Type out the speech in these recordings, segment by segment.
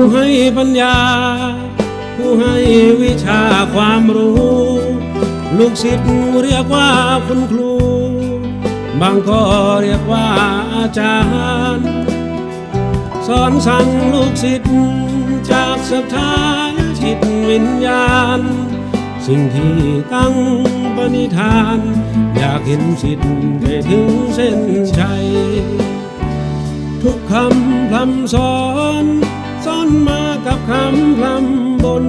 ผู้ให้ปัญญา ผู้ให้วิชาความรู้ ลูกศิษย์เรียกว่าคุณครู บางก็เรียกว่าอาจารย์ สอนสั่งลูกศิษย์จากสถานจิตวิญญาณ สิ่งที่ตั้งปณิธาน อยากเห็นสิทธิ์ไปถึงเส้นชัยทุกคำพร่ำสอน คำพร่ำบน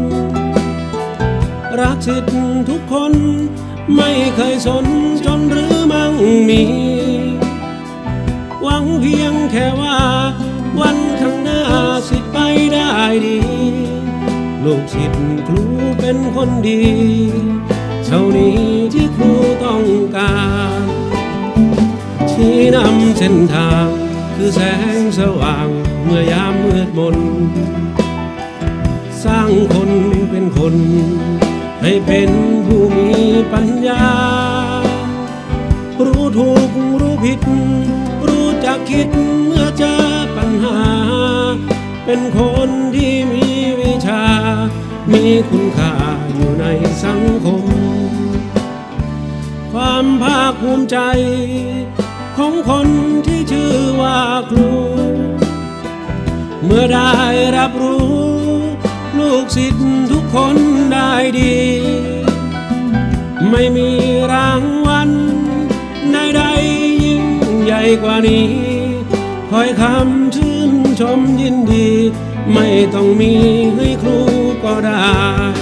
รักสิทธิ์ทุกคนไม่เคยสนจนหรือมั่งมี หวังเพียงแค่ว่า วันข้างหน้าสิทธิ์ไปได้ดีลูกศิษย์ครูเป็นคนดีเท่านี้ที่ครูต้องการ ชี้นำเส้นทางคือแสงสว่างเมื่อยามมืดมน สร้างคนเป็นคน ให้เป็นผู้มีปัญญา รู้ถูกรู้ผิด รู้จักคิดเมื่อเจอปัญหา เป็นคนที่มีวิชา มีคุณค่าอยู่ในสังคม ความภาคภูมิใจ ของคนที่ชื่อว่าครู เมื่อได้รับ สิทธิ์ทุกคนได้ดี ไม่มีรางวัลใดๆยิ่งใหญ่กว่านี้คอยคำชื่นชมยินดี ไม่ต้องมีให้ครูก็ได้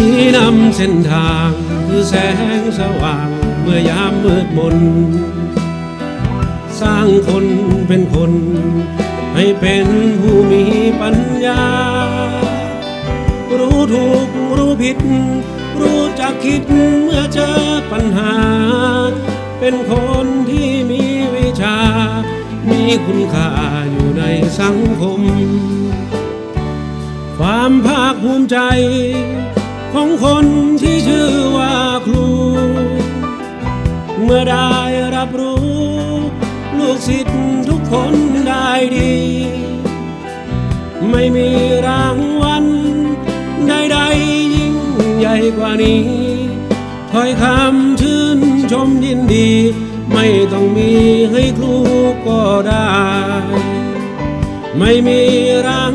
ชี้นำเส้นทางคือแสงสว่างเมื่อยามมืดมน สร้างคนเป็นคน ให้เป็นผู้มีปัญญา รู้ถูกรู้ผิด รู้จักคิดเมื่อเจอปัญหา เป็นคนที่มีวิชา มีคุณค่าอยู่ในสังคม ความภาคภูมิใจ ของคนที่ชื่อว่าครู เมื่อได้รับรู้ ลูกศิษย์ทุกคนได้ดี ไม่มีรางวัลใดๆยิ่งใหญ่กว่านี้ถ้อยคำชื่นชมยินดี ไม่ต้องมีให้ครูก็ได้ ไม่มีราง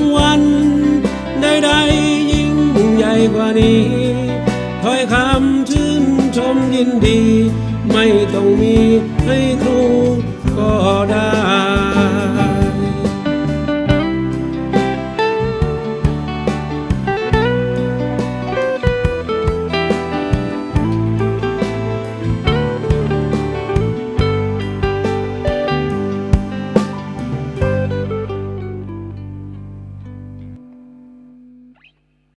นี้ ถ้อยคำชื่นชมยินดี ไม่ต้องมีให้ครูก็ได้